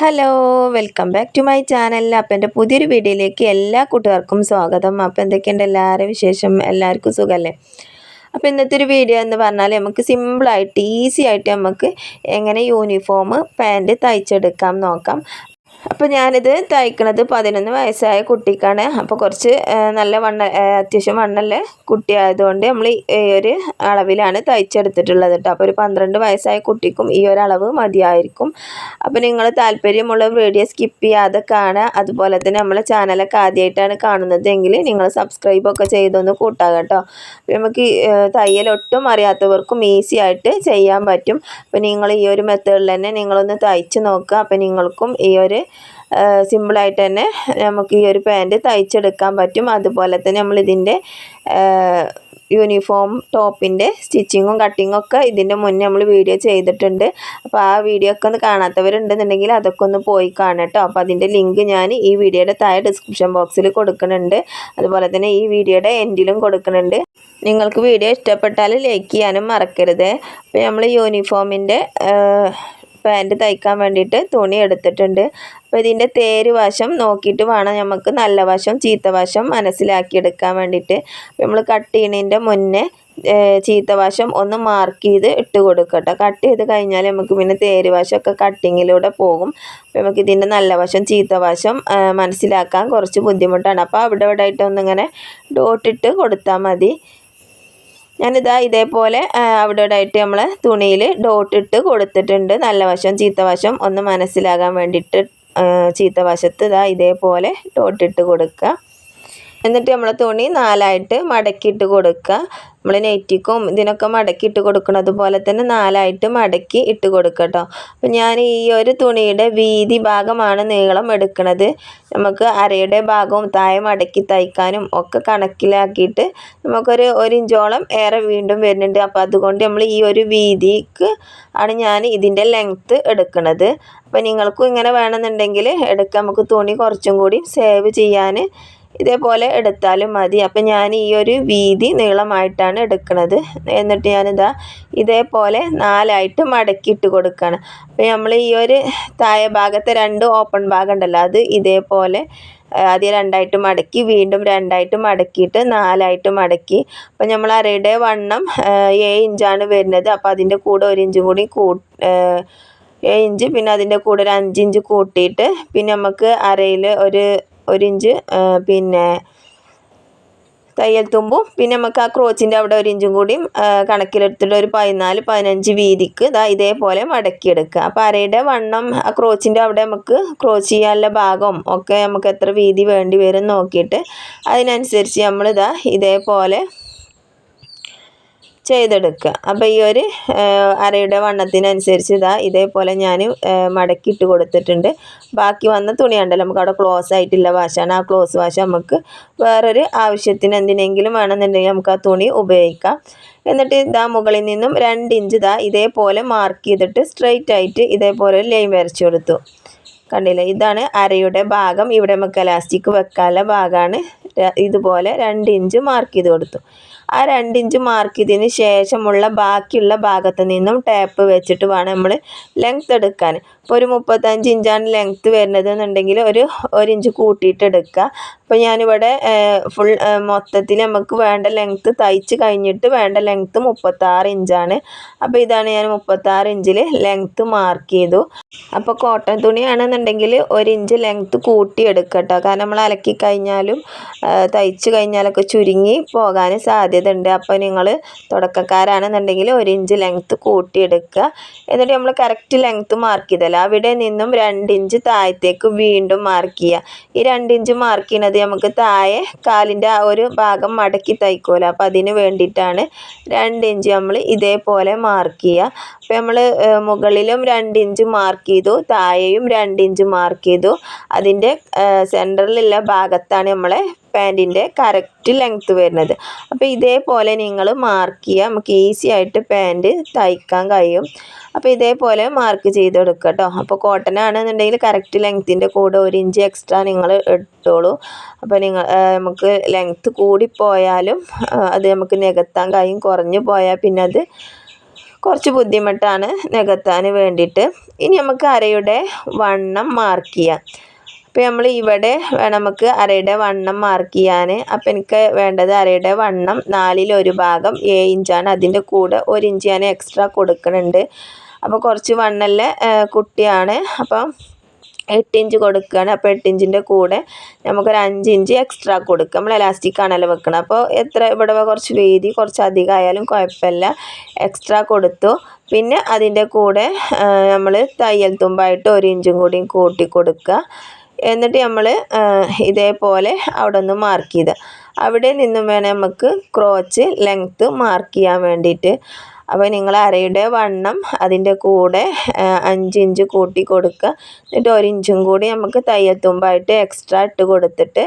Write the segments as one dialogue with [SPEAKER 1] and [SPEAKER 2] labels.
[SPEAKER 1] Hello welcome back to my channel അപ്പം എന്റെ പുതിയൊരു വീഡിയോയിലേക്ക് എല്ലാ കൂട്ടുകാർക്കും സ്വാഗതം. അപ്പോൾ എന്തൊക്കെയുണ്ട് എല്ലാവരും വിശേഷം? എല്ലാവർക്കും സുഖമല്ലേ? അപ്പോൾ ഇന്നത്തെ ഒരു വീഡിയോ എന്ന് പറഞ്ഞാൽ നമുക്ക് സിമ്പിളായിട്ട് ഈസി ആയിട്ട് നമുക്ക് എങ്ങനെ യൂണിഫോം പാന്റ് തയ്ച്ചെടുക്കാം നോക്കാം. അപ്പോൾ ഞാനിത് തയ്ക്കണത് പതിനൊന്ന് വയസ്സായ കുട്ടിക്കാണ്. അപ്പോൾ കുറച്ച് നല്ല വണ്ണ അത്യാവശ്യം വണ്ണല്ല കുട്ടിയായതുകൊണ്ട് നമ്മൾ ഈ ഒരു അളവിലാണ് തയ്ച്ചെടുത്തിട്ടുള്ളത് കേട്ടോ അപ്പോൾ ഒരു പന്ത്രണ്ട് വയസ്സായ കുട്ടിക്കും ഈ ഒരു അളവ് മതിയായിരിക്കും. അപ്പോൾ നിങ്ങൾ താല്പര്യമുള്ള വീഡിയോ സ്കിപ്പ് ചെയ്യാതെ കാണുക. അതുപോലെ തന്നെ നമ്മളെ ചാനലൊക്കെ ആദ്യമായിട്ടാണ് കാണുന്നതെങ്കിൽ നിങ്ങൾ സബ്സ്ക്രൈബൊക്കെ ചെയ്തൊന്ന് കൂട്ടുക കേട്ടോ അപ്പോൾ നമുക്ക് തയ്യൽ ഒട്ടും അറിയാത്തവർക്കും ഈസി ആയിട്ട് ചെയ്യാൻ പറ്റും. അപ്പോൾ നിങ്ങൾ ഈ ഒരു മെത്തേഡിൽ തന്നെ നിങ്ങളൊന്ന് തയ്ച്ച് നോക്കുക. അപ്പോൾ നിങ്ങൾക്കും ഈ ഒരു സിമ്പിളായിട്ട് തന്നെ നമുക്ക് ഈ ഒരു പാന്റ് തയ്ച്ചെടുക്കാൻ പറ്റും. അതുപോലെ തന്നെ നമ്മളിതിന്റെ യൂണിഫോം ടോപ്പിന്റെ സ്റ്റിച്ചിങ്ങും കട്ടിങ്ങും ഒക്കെ ഇതിന്റെ മുന്നേ നമ്മൾ വീഡിയോ ചെയ്തിട്ടുണ്ട്. അപ്പോൾ ആ വീഡിയോ ഒക്കെ ഒന്ന് കാണാത്തവരുണ്ടെന്നുണ്ടെങ്കിൽ അതൊക്കെ ഒന്ന് പോയി കാണട്ടോ അപ്പോൾ അതിന്റെ ലിങ്ക് ഞാൻ ഈ വീഡിയോയുടെ താഴെ ഡിസ്ക്രിപ്ഷൻ ബോക്സിൽ കൊടുക്കുന്നുണ്ട്. അതുപോലെ തന്നെ ഈ വീഡിയോയുടെ എൻഡിലും കൊടുക്കുന്നുണ്ട്. നിങ്ങൾക്ക് വീഡിയോ ഇഷ്ടപ്പെട്ടാൽ ലൈക്ക് ചെയ്യാനും മറക്കരുത്. അപ്പോൾ നമ്മൾ യൂണിഫോമിന്റെ പാന്റ് തയ്ക്കാൻ വേണ്ടിയിട്ട് തുണി എടുത്തിട്ടുണ്ട്. അപ്പോൾ ഇതിന്റെ തേര് വശം നോക്കിയിട്ട് വേണം നമുക്ക് നല്ല വശം ചീത്ത വശം മനസ്സിലാക്കിയെടുക്കാൻ വേണ്ടിയിട്ട്. നമ്മൾ കട്ട് ചെയ്യണതിന്റെ മുന്നേ ചീത്ത വശം ഒന്ന് മാർക്ക് ചെയ്ത് ഇട്ട് കൊടുക്കട്ടെ. കട്ട് ചെയ്ത് കഴിഞ്ഞാൽ നമുക്ക് പിന്നെ തേര് വശമൊക്കെ കട്ടിങ്ങിലൂടെ പോകും. അപ്പോൾ നമുക്ക് ഇതിന്റെ നല്ല വശം ചീത്ത വശം മനസ്സിലാക്കാൻ കുറച്ച് ബുദ്ധിമുട്ടാണ്. അപ്പോൾ അവിടെ ഇവിടെ ആയിട്ടൊന്നിങ്ങനെ ഡോട്ടിട്ട് കൊടുത്താൽ മതി. ഞാനിതാ ഇതേപോലെ അവിടെ ആയിട്ട് നമ്മൾ തുണിയിൽ ഡോട്ടിട്ട് കൊടുത്തിട്ടുണ്ട്. നല്ല വശം ചീത്ത വശം ഒന്ന് മനസ്സിലാകാൻ വേണ്ടിയിട്ട് ചീത്ത വശത്ത് ഇതാ ഇതേപോലെ ഡോട്ടിട്ട് കൊടുക്കുക. എന്നിട്ട് നമ്മൾ തുണി നാലായിട്ട് മടക്കിയിട്ട് കൊടുക്കുക. നമ്മൾ നെറ്റിക്കും ഇതിനൊക്കെ മടക്കി ഇട്ട് കൊടുക്കുന്നത് പോലെ തന്നെ നാലായിട്ട് മടക്കി ഇട്ട് കൊടുക്കുക അപ്പം ഞാൻ ഈ ഒരു തുണിയുടെ വീതി ഭാഗമാണ് നീളം എടുക്കുന്നത്. നമുക്ക് അരയുടെ ഭാഗവും താഴെ മടക്കി തയ്ക്കാനും ഒക്കെ കണക്കിലാക്കിയിട്ട് നമുക്കൊരു ഒരു ഇഞ്ചോളം ഏറെ വീണ്ടും വരുന്നുണ്ട്. അപ്പോൾ അതുകൊണ്ട് നമ്മൾ ഈ ഒരു വീതിക്ക് ആണ് ഞാൻ ഇതിന്റെ ലെങ്ത്ത് എടുക്കുന്നത്. അപ്പോൾ നിങ്ങൾക്കും ഇങ്ങനെ വേണമെന്നുണ്ടെങ്കിൽ എടുക്കാം. നമുക്ക് തുണി കുറച്ചും കൂടി സേവ് ചെയ്യാൻ ഇതേപോലെ എടുത്താലും മതി. അപ്പം ഞാൻ ഈ ഒരു വീതി നീളമായിട്ടാണ് എടുക്കുന്നത് എന്നിട്ട് ഞാനിതാ ഇതേപോലെ നാലായിട്ട് മടക്കിയിട്ട് കൊടുക്കുകയാണ് അപ്പം നമ്മൾ ഈ ഒരു താഴെ ഭാഗത്തെ രണ്ട് ഓപ്പൺ ഭാഗം ഉണ്ടല്ലോ അത് ഇതേപോലെ ആദ്യം രണ്ടായിട്ട് മടക്കി വീണ്ടും രണ്ടായിട്ട് മടക്കിയിട്ട് നാലായിട്ട് മടക്കി. അപ്പം നമ്മൾ അരയുടെ വണ്ണം ഏഴ് ഇഞ്ചാണ് വരുന്നത്. അപ്പം അതിന്റെ കൂടെ ഒരു ഇഞ്ചും കൂടി കൂ ഏഴ് ഇഞ്ച് പിന്നെ അതിന്റെ കൂടെ ഒരു അഞ്ച് ഇഞ്ച് കൂട്ടിയിട്ട് പിന്നെ നമുക്ക് അരയിൽ ഒരു ഒരു ഇഞ്ച് പിന്നെ തയ്യൽ തുമ്പും പിന്നെ നമുക്ക് ആ ക്രോച്ചിന്റെ അവിടെ ഒരു ഇഞ്ചും കൂടിയും കണക്കിലെടുത്തിട്ട് ഒരു പതിനാല് പതിനഞ്ച് വീതിക്ക് ഇതാ ഇതേപോലെ മടക്കിയെടുക്കുക. അപ്പോൾ അരയുടെ വണ്ണം ആ ക്രോച്ചിന്റെ അവിടെ നമുക്ക് ക്രോച്ച് ചെയ്യാനുള്ള ഭാഗം ഒക്കെ നമുക്ക് എത്ര വീതി വേണ്ടി വരും നോക്കിയിട്ട് അതിനനുസരിച്ച് നമ്മളിതാ ഇതേപോലെ ചെയ്തെടുക്കുക അപ്പോൾ ഈ ഒരു അരയുടെ വണ്ണത്തിനനുസരിച്ച് ഇതാ ഇതേപോലെ ഞാൻ മടക്കിയിട്ട് കൊടുത്തിട്ടുണ്ട്. ബാക്കി വന്ന തുണി ഉണ്ടല്ലോ നമുക്ക് അവിടെ ക്ലോസ് ആയിട്ടുള്ള വാശാണ്. ആ ക്ലോസ് വാശ നമുക്ക് വേറൊരു ആവശ്യത്തിന് എന്തിനെങ്കിലും വേണമെന്നുണ്ടെങ്കിൽ നമുക്ക് ആ തുണി ഉപയോഗിക്കാം. എന്നിട്ട് ഇതാ മുകളിൽ നിന്നും രണ്ട് ഇഞ്ച് ഇതാ ഇതേപോലെ മാർക്ക് ചെയ്തിട്ട് സ്ട്രെയിറ്റ് ആയിട്ട് ഇതേപോലെ ലൈൻ വരച്ചു കൊടുത്തു. കണ്ടില്ലേ? ഇതാണ് അരയുടെ ഭാഗം. ഇവിടെ നമുക്ക് എലാസ്റ്റിക് വെക്കാനുള്ള ഭാഗമാണ് ഇതുപോലെ രണ്ട് ഇഞ്ച് മാർക്ക് ചെയ്ത് കൊടുത്തു. ആ രണ്ടിഞ്ച് മാർക്ക് ചെയ്തതിന് ശേഷമുള്ള ബാക്കിയുള്ള ഭാഗത്ത് നിന്നും ടേപ്പ് വെച്ചിട്ട് വേണം നമ്മൾ ലെങ്ത് എടുക്കാൻ. ഇപ്പോൾ ഒരു മുപ്പത്തഞ്ച് ഇഞ്ചാണ് ലെങ്ത്ത് വരുന്നത് എന്നുണ്ടെങ്കിൽ ഒരു ഒരു ഇഞ്ച് കൂട്ടിയിട്ട് എടുക്കുക. അപ്പോൾ ഞാനിവിടെ ഫുൾ മൊത്തത്തിൽ നമുക്ക് വേണ്ട ലെങ്ത്ത് തയ്ച്ച് കഴിഞ്ഞിട്ട് വേണ്ട ലെങ്ത്ത് മുപ്പത്താറ് ഇഞ്ചാണ്. അപ്പോൾ ഇതാണ് ഞാൻ മുപ്പത്താറ് ഇഞ്ചിൽ ലെങ്ത്ത് മാർക്ക് ചെയ്തു. അപ്പോൾ കോട്ടൺ തുണിയാണെന്നുണ്ടെങ്കിൽ ഒരു ഇഞ്ച് ലെങ്ത്ത് കൂട്ടി എടുക്കട്ടോ. കാരണം നമ്മൾ അലക്കി കഴിഞ്ഞാലും തയ്ച്ച് കഴിഞ്ഞാലൊക്കെ ചുരുങ്ങി പോകാൻ സാധ്യത ഉണ്ട് അപ്പോൾ നിങ്ങൾ തുടക്കക്കാരാണെന്നുണ്ടെങ്കിൽ ഒരു ഇഞ്ച് ലെങ്ത്ത് കൂട്ടിയെടുക്കുക എന്നിട്ട് നമ്മൾ കറക്റ്റ് ലെങ്ത്ത് മാർക്ക് ചെയ്തല്ലോ? അവിടെ നിന്നും രണ്ടിഞ്ച് താഴത്തേക്ക് വീണ്ടും മാർക്ക് ചെയ്യുക ഈ രണ്ടിഞ്ച് മാർക്ക് ചെയ്യുന്നത് നമുക്ക് താഴെ കാലിന്റെ ആ ഒരു ഭാഗം മടക്കി തയ്ക്കുമല്ലോ അപ്പോൾ അതിന് വേണ്ടിയിട്ടാണ് രണ്ടിഞ്ച് നമ്മൾ ഇതേപോലെ മാർക്ക് ചെയ്യുക അപ്പോൾ നമ്മൾ മുകളിലും രണ്ടിഞ്ച് മാർക്ക് ചെയ്തു താഴെയും രണ്ടിഞ്ച് മാർക്ക് ചെയ്തു. അതിന്റെ സെന്ററിലുള്ള ഭാഗത്താണ് നമ്മളെ പാന്റിന്റെ കറക്റ്റ് ലെങ്ത്ത് വരുന്നത്. അപ്പോൾ ഇതേപോലെ നിങ്ങൾ മാർക്ക് ചെയ്യുക നമുക്ക് ഈസി ആയിട്ട് പാന്റ് തയ്ക്കാൻ കഴിയും. അപ്പോൾ ഇതേപോലെ മാർക്ക് ചെയ്ത് എടുക്കുക കേട്ടോ അപ്പോൾ കോട്ടൺ ആണെന്നുണ്ടെങ്കിൽ കറക്റ്റ് ലെങ്ത്തിന്റെ കൂടെ ഒരു ഇഞ്ച് എക്സ്ട്രാ നിങ്ങൾ ഇട്ടോളൂ അപ്പോൾ നിങ്ങൾ നമുക്ക് ലെങ്ത്ത് കൂടിപ്പോയാലും അത് നമുക്ക് നികത്താൻ കഴിയും. കുറഞ്ഞു പോയാൽ പിന്നെ അത് കുറച്ച് ബുദ്ധിമുട്ടാണ് നികത്താൻ വേണ്ടിയിട്ട്. ഇനി നമുക്ക് അരയുടെ വണ്ണം മാർക്ക് ചെയ്യാം. അപ്പോൾ നമ്മൾ ഇവിടെ നമുക്ക് അരയുടെ വണ്ണം മാർക്ക് ചെയ്യാൻ. അപ്പോൾ എനിക്ക് വേണ്ടത് അരയുടെ വണ്ണം നാലിൽ ഒരു ഭാഗം ഏഴ് ഇഞ്ചാണ് അതിന്റെ കൂടെ ഒരു ഇഞ്ച് ഞാൻ എക്സ്ട്രാ കൊടുക്കുന്നുണ്ട്. അപ്പോൾ കുറച്ച് വണ്ണല്ല കുട്ടിയാണ്. അപ്പം എട്ട് ഇഞ്ച് കൊടുക്കുകയാണ് അപ്പോൾ എട്ട് ഇഞ്ചിന്റെ കൂടെ നമുക്കൊരു അഞ്ച് ഇഞ്ച് എക്സ്ട്രാ കൊടുക്കുക നമ്മൾ എലാസ്റ്റിക് ആണല്ലോ വെക്കണം. അപ്പോൾ എത്ര ഇവിടെ കുറച്ച് വീതി കുറച്ച് അധികം ആയാലും കുഴപ്പമില്ല. എക്സ്ട്രാ കൊടുത്തു. പിന്നെ അതിന്റെ കൂടെ നമ്മൾ തയ്യൽ തുമ്പായിട്ട് ഒരു ഇഞ്ചും കൂടി കൂട്ടി കൊടുക്കുക. എന്നിട്ട് നമ്മൾ ഇതേപോലെ അവിടെ ഒന്ന് മാർക്ക് ചെയ്ത്. അവിടെ നിന്നും വേണം നമുക്ക് ക്രോച്ച് ലെങ്ത്ത് മാർക്ക് ചെയ്യാൻ വേണ്ടിയിട്ട് അപ്പോൾ നിങ്ങൾ അരയുടെ വണ്ണം അതിന്റെ കൂടെ അഞ്ച് ഇഞ്ച് കൂട്ടി കൊടുക്കുക എന്നിട്ട് ഒരു ഇഞ്ചും കൂടി നമുക്ക് തയ്യൽ തുമ്പായിട്ട് എക്സ്ട്രാ ഇട്ട് കൊടുത്തിട്ട്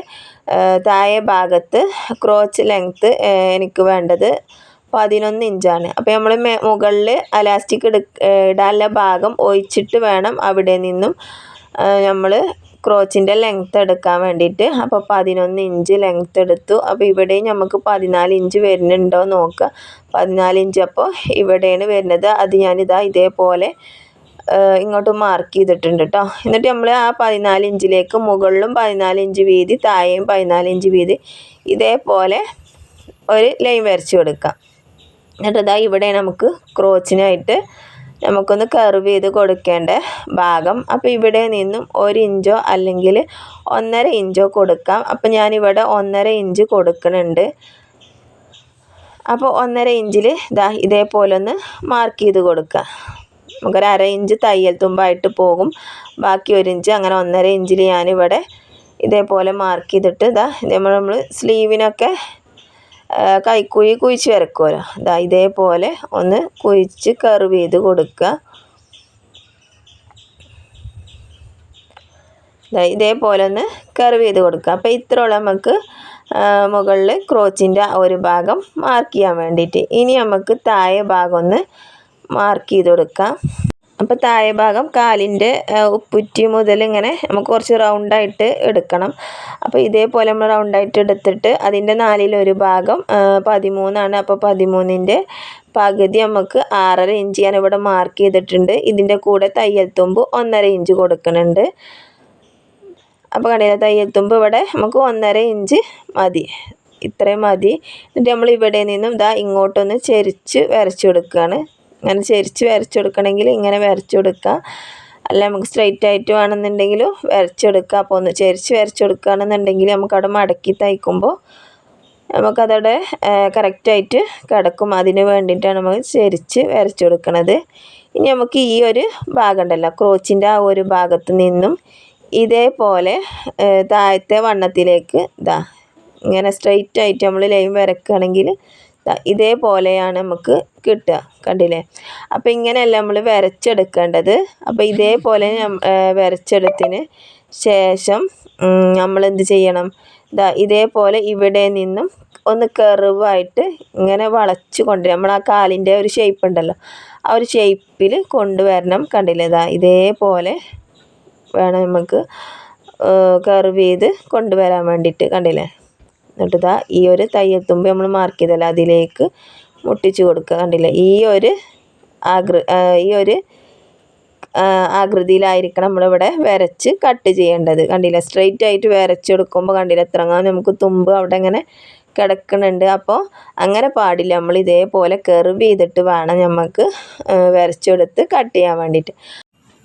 [SPEAKER 1] താഴെ ഭാഗത്ത് ക്രോച്ച് ലെങ്ത്ത് എനിക്ക് വേണ്ടത് പതിനൊന്ന് ഇഞ്ചാണ് അപ്പോൾ നമ്മൾ മുകളിൽ അലാസ്റ്റിക് ഇടാനുള്ള ഭാഗം ഒഴിച്ചിട്ട് വേണം അവിടെ നിന്നും നമ്മൾ ക്രോച്ചിന്റെ ലെങ്ത്ത് എടുക്കാൻ വേണ്ടിയിട്ട്. അപ്പോൾ പതിനൊന്ന് ഇഞ്ച് ലെങ്ത്ത് എടുത്തു. അപ്പോൾ ഇവിടെയും നമുക്ക് പതിനാല് ഇഞ്ച് വരുന്നുണ്ടോ നോക്കുക പതിനാല് ഇഞ്ച് അപ്പോൾ ഇവിടെയാണ് വരുന്നത്. അത് ഞാനിതാ ഇതേപോലെ ഇങ്ങോട്ട് മാർക്ക് ചെയ്തിട്ടുണ്ട് കേട്ടോ എന്നിട്ട് നമ്മൾ ആ പതിനാല് ഇഞ്ചിലേക്ക് മുകളിലും പതിനാല് ഇഞ്ച് വീതി താഴെയും പതിനാല് ഇഞ്ച് വീതി ഇതേപോലെ ഒരു ലൈൻ വരച്ച് കൊടുക്കാം. എന്നിട്ട് ഇതാ ഇവിടെ നമുക്ക് ക്രോച്ചിനായിട്ട് നമുക്കൊന്ന് കർവ് ചെയ്ത് കൊടുക്കേണ്ട ഭാഗം. അപ്പോൾ ഇവിടെ നിന്നും ഒരു ഇഞ്ചോ അല്ലെങ്കിൽ ഒന്നര ഇഞ്ചോ കൊടുക്കാം. അപ്പോൾ ഞാനിവിടെ ഒന്നര ഇഞ്ച് കൊടുക്കുന്നുണ്ട്. അപ്പോൾ ഒന്നര ഇഞ്ചിൽ ഇതാ ഇതേപോലെ ഒന്ന് മാർക്ക് ചെയ്ത് കൊടുക്കുക നമുക്കൊരു അര ഇഞ്ച് തയ്യൽ തുമ്പായിട്ട് പോകും. ബാക്കി ഒരു ഇഞ്ച് അങ്ങനെ ഒന്നര ഇഞ്ചിൽ ഞാനിവിടെ ഇതേപോലെ മാർക്ക് ചെയ്തിട്ട് ഇതാ ഇതേപോലെ നമ്മൾ സ്ലീവിനൊക്കെ കൈക്കുഴി കുഴിച്ച് വരക്കുമല്ലോ ഇതാ ഇതേപോലെ ഒന്ന് കുഴിച്ച് കർവ് ചെയ്ത് കൊടുക്കുക. ഇതേപോലെ ഒന്ന് കർവ് ചെയ്ത് കൊടുക്കുക. അപ്പോൾ ഇത്രയുള്ള നമുക്ക് മുകളിൽ ക്രോച്ചിന്റെ ഒരു ഭാഗം മാർക്ക് ചെയ്യാൻ വേണ്ടിയിട്ട്. ഇനി നമുക്ക് താഴെ ഭാഗം ഒന്ന് മാർക്ക് ചെയ്ത് കൊടുക്കാം. അപ്പോൾ താഴെ ഭാഗം കാലിന്റെ ഉപ്പുറ്റി മുതൽ ഇങ്ങനെ നമുക്ക് കുറച്ച് റൗണ്ടായിട്ട് എടുക്കണം. അപ്പോൾ ഇതേപോലെ നമ്മൾ റൗണ്ടായിട്ട് എടുത്തിട്ട് അതിന്റെ നാലിലൊരു ഭാഗം പതിമൂന്നാണ്. അപ്പോൾ പതിമൂന്നിന്റെ പകുതി നമുക്ക് ആറര ഇഞ്ച് ഞാൻ ഇവിടെ മാർക്ക് ചെയ്തിട്ടുണ്ട്. ഇതിന്റെ കൂടെ തയ്യൽ തുമ്പ് ഒന്നര ഇഞ്ച് കൊടുക്കുന്നുണ്ട്. അപ്പോൾ കണ്ടില്ല തയ്യൽ തുമ്പ് ഇവിടെ നമുക്ക് ഒന്നര ഇഞ്ച് മതി. ഇത്രയും മതി. എന്നിട്ട് നമ്മൾ ഇവിടെ നിന്നും ഇതാ ഇങ്ങോട്ടൊന്ന് ചെരിച്ച് വരച്ചു കൊടുക്കുകയാണ് അങ്ങനെ ചരിച്ച് വരച്ചു കൊടുക്കണമെങ്കിൽ ഇങ്ങനെ വരച്ചു കൊടുക്കുക. അല്ല നമുക്ക് സ്ട്രൈറ്റ് ആയിട്ട് വേണമെന്നുണ്ടെങ്കിൽ വരച്ചെടുക്കുക അപ്പോൾ ഒന്ന് ചരിച്ച് വരച്ചു കൊടുക്കുകയാണെന്നുണ്ടെങ്കിൽ നമുക്കവിടെ മടക്കി തയ്ക്കുമ്പോൾ നമുക്കതവിടെ കറക്റ്റായിട്ട് കിടക്കും. അതിന് വേണ്ടിയിട്ടാണ് നമ്മൾ ചരിച്ച് വരച്ചു കൊടുക്കുന്നത് ഇനി നമുക്ക് ഈ ഒരു ഭാഗം ഉണ്ടല്ലോ ക്രോച്ചിന്റെ ആ ഒരു ഭാഗത്ത് നിന്നും ഇതേപോലെ താഴത്തെ വണ്ണത്തിലേക്ക് ഇതാ ഇങ്ങനെ സ്ട്രെയിറ്റ് ആയിട്ട് നമ്മൾ ലൈൻ വരക്കുകയാണെങ്കിൽ ഇതേപോലെയാണ് നമുക്ക് കിട്ടുക. കണ്ടില്ലേ? അപ്പോൾ ഇങ്ങനെയല്ല നമ്മൾ വരച്ചെടുക്കേണ്ടത്. അപ്പോൾ ഇതേപോലെ വരച്ചെടുത്തിന് ശേഷം നമ്മൾ എന്ത് ചെയ്യണം? ഇതാ ഇതേപോലെ ഇവിടെ നിന്നും ഒന്ന് കെറിവായിട്ട് ഇങ്ങനെ വളച്ച് കൊണ്ടുവരും. നമ്മൾ ആ കാലിന്റെ ഒരു ഷേപ്പ് ഉണ്ടല്ലോ. ആ ഒരു ഷേപ്പിൽ കൊണ്ടുവരണം. കണ്ടില്ലേ? ഇതാ ഇതേപോലെ വേണം നമുക്ക് കർവ് ചെയ്ത് കൊണ്ടുവരാൻ വേണ്ടിയിട്ട്. കണ്ടില്ലേ? എന്നിട്ട് ഇതാ ഈ ഒരു തയ്യൽ നമ്മൾ മാർക്ക് ചെയ്തല്ലോ അതിലേക്ക് മുട്ടിച്ച് കൊടുക്കുക. കണ്ടില്ലേ? ഈ ഒരു ആകൃ ഈ ഒരു ആകൃതിയിലായിരിക്കണം നമ്മളിവിടെ വരച്ച് കട്ട് ചെയ്യേണ്ടത്. കണ്ടില്ല? സ്ട്രെയിറ്റ് ആയിട്ട് വരച്ചെടുക്കുമ്പോൾ കണ്ടില്ല എത്രങ്ങാനും നമുക്ക് തുമ്പ് അവിടെ ഇങ്ങനെ കിടക്കുന്നുണ്ട്. അപ്പോൾ അങ്ങനെ പാടില്ല. നമ്മൾ ഇതേപോലെ കെർവ് ചെയ്തിട്ട് വേണം നമുക്ക് വരച്ചെടുത്ത് കട്ട് ചെയ്യാൻ വേണ്ടിയിട്ട്.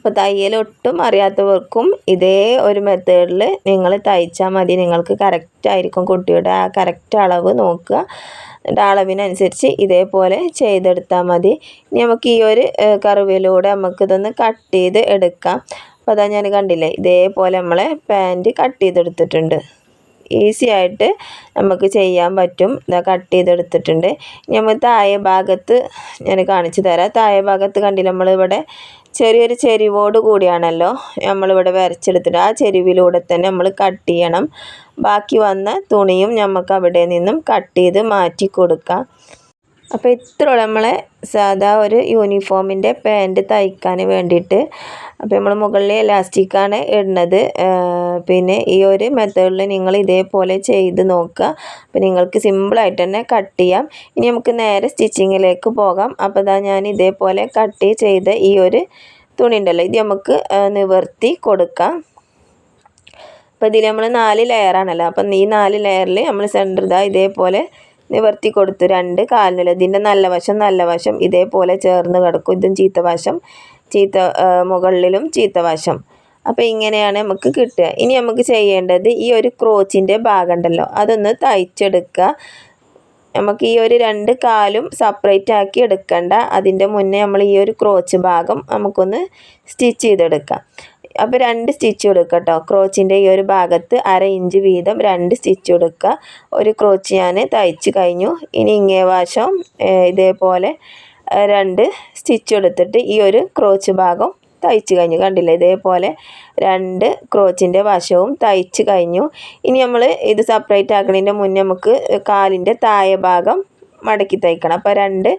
[SPEAKER 1] അപ്പോൾ തയ്യൽ ഒട്ടും അറിയാത്തവർക്കും ഇതേ ഒരു മെത്തേഡിൽ നിങ്ങൾ തയ്ച്ചാൽ മതി. നിങ്ങൾക്ക് കറക്റ്റായിരിക്കും കുട്ടിയുടെ ആ കറക്റ്റ് അളവ് നോക്കുക. എന്നിട്ട് അളവിനനുസരിച്ച് ഇതേപോലെ ചെയ്തെടുത്താൽ മതി. ഇനി നമുക്ക് ഈ ഒരു കറിവിലൂടെ നമുക്കിതൊന്ന് കട്ട് ചെയ്ത് എടുക്കാം. അപ്പോൾ അതാ ഞാൻ കണ്ടില്ലേ ഇതേപോലെ നമ്മളെ പാന്റ് കട്ട് ചെയ്തെടുത്തിട്ടുണ്ട്. ഈസി ആയിട്ട് നമുക്ക് ചെയ്യാൻ പറ്റും. ഇതാ കട്ട് ചെയ്തെടുത്തിട്ടുണ്ട്. നമ്മൾ താഴെ ഭാഗത്ത് ഞാൻ കാണിച്ചു തരാം. താഴെ ഭാഗത്ത് കണ്ടില്ല നമ്മളിവിടെ ചെറിയൊരു ചെരിവോട് കൂടിയാണല്ലോ നമ്മളിവിടെ വരച്ചെടുത്തിട്ട് ആ ചെരിവിലൂടെ തന്നെ നമ്മൾ കട്ട് ചെയ്യണം. ബാക്കി വന്ന തുണിയും നമുക്ക് അവിടെ നിന്നും കട്ട് ചെയ്ത് മാറ്റി കൊടുക്കാം. അപ്പോൾ ഇത്രയുള്ള നമ്മളെ സാധാ ഒരു യൂണിഫോമിന്റെ പാന്റ് തയ്ക്കാൻ വേണ്ടിയിട്ട്. അപ്പോൾ നമ്മൾ മുകളിൽ ഇലാസ്റ്റിക്കാണ് ഇടുന്നത്. പിന്നെ ഈ ഒരു മെത്തേഡിൽ നിങ്ങൾ ഇതേപോലെ ചെയ്ത് നോക്കുക. അപ്പോൾ നിങ്ങൾക്ക് സിമ്പിളായിട്ട് തന്നെ കട്ട് ചെയ്യാം. ഇനി നമുക്ക് നേരെ സ്റ്റിച്ചിങ്ങിലേക്ക് പോകാം. അപ്പോൾ ഇതാ ഞാൻ ഇതേപോലെ കട്ട് ചെയ്ത ഈ ഒരു തുണി ഉണ്ടല്ലോ ഇത് നമുക്ക് നിവർത്തി കൊടുക്കാം. അപ്പോൾ ഇതിൽ നമ്മൾ നാല് ലെയറാണല്ലോ അപ്പം ഈ നാല് ലെയറിൽ നമ്മൾ സെന്റർ ഇതാ ഇതേപോലെ നിവർത്തി കൊടുത്തു രണ്ട് കാലിനുള്ള ഇതിന്റെ നല്ല വശം നല്ല വശം ഇതേപോലെ ചേർന്ന് കിടക്കും. ഇതും ചീത്ത വശം ചീത്ത മുകളിലും ചീത്ത വശം. അപ്പോൾ ഇങ്ങനെയാണ് നമുക്ക് കിട്ടുക. ഇനി നമുക്ക് ചെയ്യേണ്ടത് ഈ ഒരു ക്രോച്ചിന്റെ ഭാഗം ഉണ്ടല്ലോ അതൊന്ന് തയ്ച്ചെടുക്കുക. നമുക്ക് ഈ ഒരു രണ്ട് കാലും സെപ്പറേറ്റ് ആക്കി എടുക്കണ്ട. അതിന്റെ മുന്നേ നമ്മൾ ഈ ഒരു ക്രോച്ച് ഭാഗം നമുക്കൊന്ന് സ്റ്റിച്ച് ചെയ്തെടുക്കാം. അപ്പോൾ രണ്ട് സ്റ്റിച്ച് കൊടുക്കുക കേട്ടോ ക്രോച്ചിന്റെ ഈ ഒരു ഭാഗത്ത് അര ഇഞ്ച് വീതം രണ്ട് സ്റ്റിച്ച് കൊടുക്കുക. ഒരു ക്രോച്ച് ഞാൻ തയ്ച്ച് കഴിഞ്ഞു. ഇനി ഇങ്ങേ വശം ഇതേപോലെ രണ്ട് സ്റ്റിച്ച് എടുത്തിട്ട് ഈ ഒരു ക്രോച്ച് ഭാഗം തയ്ച്ച് കഴിഞ്ഞു. കണ്ടില്ലേ? ഇതേപോലെ രണ്ട് ക്രോച്ചിന്റെ വശവും തയ്ച്ച് കഴിഞ്ഞു. ഇനി നമ്മൾ ഇത് സെപ്പറേറ്റ് ആക്കുന്നതിന്റെ മുന്നേ നമുക്ക് കാലിന്റെ താഴെ ഭാഗം മടക്കി തയ്ക്കണം. അപ്പോൾ രണ്ട്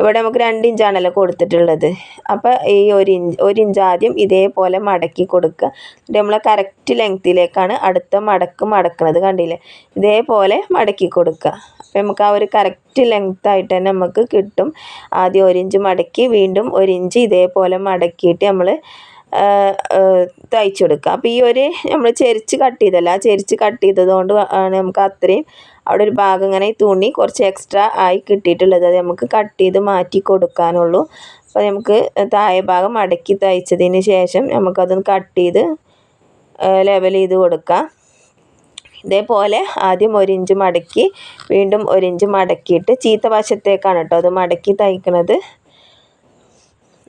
[SPEAKER 1] ഇവിടെ നമുക്ക് രണ്ട് ഇഞ്ചാണല്ലോ കൊടുത്തിട്ടുള്ളത്. അപ്പോൾ ഈ ഒരു ഇഞ്ച് ഒരു ഇഞ്ച് ആദ്യം ഇതേപോലെ മടക്കി കൊടുക്കുക. എന്നിട്ട് നമ്മൾ കറക്റ്റ് ലെങ്ത്തിലേക്കാണ് അടുത്ത മടക്ക് മടക്കുന്നത് കണ്ടില്ലേ? ഇതേപോലെ മടക്കി കൊടുക്കുക. അപ്പോൾ നമുക്ക് ആ ഒരു കറക്റ്റ് ലെങ്ത് ആയിട്ട് തന്നെ നമുക്ക് കിട്ടും. ആദ്യം ഒരു ഇഞ്ച് മടക്കി വീണ്ടും ഒരു ഇഞ്ച് ഇതേപോലെ മടക്കിയിട്ട് നമ്മൾ തയ്ച്ചു കൊടുക്കുക അപ്പോൾ ഈ ഒരു നമ്മൾ ചെരിച്ച് കട്ട് ചെയ്തല്ല ആ ചെരിച്ച് കട്ട് ചെയ്തത് കൊണ്ട് ആണ് നമുക്ക് അത്രയും അവിടെ ഒരു ഭാഗം ഇങ്ങനെ തുണി കുറച്ച് എക്സ്ട്രാ ആയി കിട്ടിയിട്ടുള്ളത്. അത് നമുക്ക് കട്ട് ചെയ്ത് മാറ്റി കൊടുക്കാനുള്ളൂ. അപ്പോൾ നമുക്ക് താഴെ ഭാഗം മടക്കി തയ്ച്ചതിന് ശേഷം നമുക്കതൊന്ന് കട്ട് ചെയ്ത് ലെവൽ ചെയ്ത് കൊടുക്കാം. ഇതേപോലെ ആദ്യം ഒരു ഇഞ്ച് മടക്കി വീണ്ടും ഒരു ഇഞ്ച് മടക്കിയിട്ട് ചീത്ത വശത്തേക്കാണ് കേട്ടോ അത് മടക്കി തയ്ക്കുന്നത്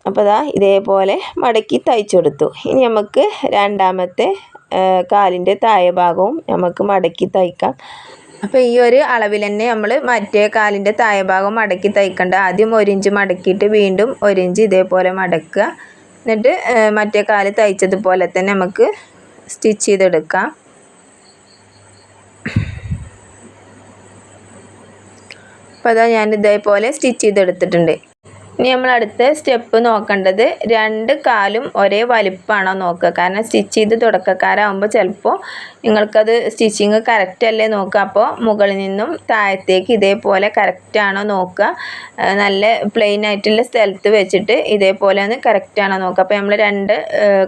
[SPEAKER 1] അപ്പോൾ ഇതാ ഇതേപോലെ മടക്കി തയ്ച്ചെടുത്തു. ഇനി നമുക്ക് രണ്ടാമത്തെ കാലിന്റെ താഴെ ഭാഗവും നമുക്ക് മടക്കി തയ്ക്കാം. അപ്പോൾ ഈ ഒരു അളവിൽ തന്നെ നമ്മൾ മറ്റേ കാലിന്റെ താഴെ ഭാഗം മടക്കി തയ്ക്കേണ്ട. ആദ്യം ഒരു ഇഞ്ച് മടക്കിയിട്ട് വീണ്ടും ഒരു ഇഞ്ച് ഇതേപോലെ മടക്കുക. എന്നിട്ട് മറ്റേ കാൽ തയ്ച്ചതുപോലെ തന്നെ നമുക്ക് സ്റ്റിച്ച് ചെയ്തെടുക്കാം. അപ്പോൾ അതാ ഞാൻ ഇതേപോലെ സ്റ്റിച്ച് ചെയ്തെടുത്തിട്ടുണ്ട്. ഇനി നമ്മൾ അടുത്ത സ്റ്റെപ്പ് നോക്കേണ്ടത് രണ്ട് കാലും ഒരേ വലിപ്പമാണോ നോക്കുക. കാരണം സ്റ്റിച്ച് ചെയ്ത് തുടക്കക്കാരാകുമ്പോൾ ചിലപ്പോൾ നിങ്ങൾക്കത് സ്റ്റിച്ചിങ് കറക്റ്റ് അല്ലേ നോക്കുക. അപ്പോൾ മുകളിൽ നിന്നും താഴത്തേക്ക് ഇതേപോലെ കറക്റ്റാണോ നോക്കുക. നല്ല പ്ലെയിൻ ആയിട്ടുള്ള സ്ഥലത്ത് വെച്ചിട്ട് ഇതേപോലെ ഒന്ന് കറക്റ്റാണോ നോക്കുക. അപ്പോൾ നമ്മൾ രണ്ട്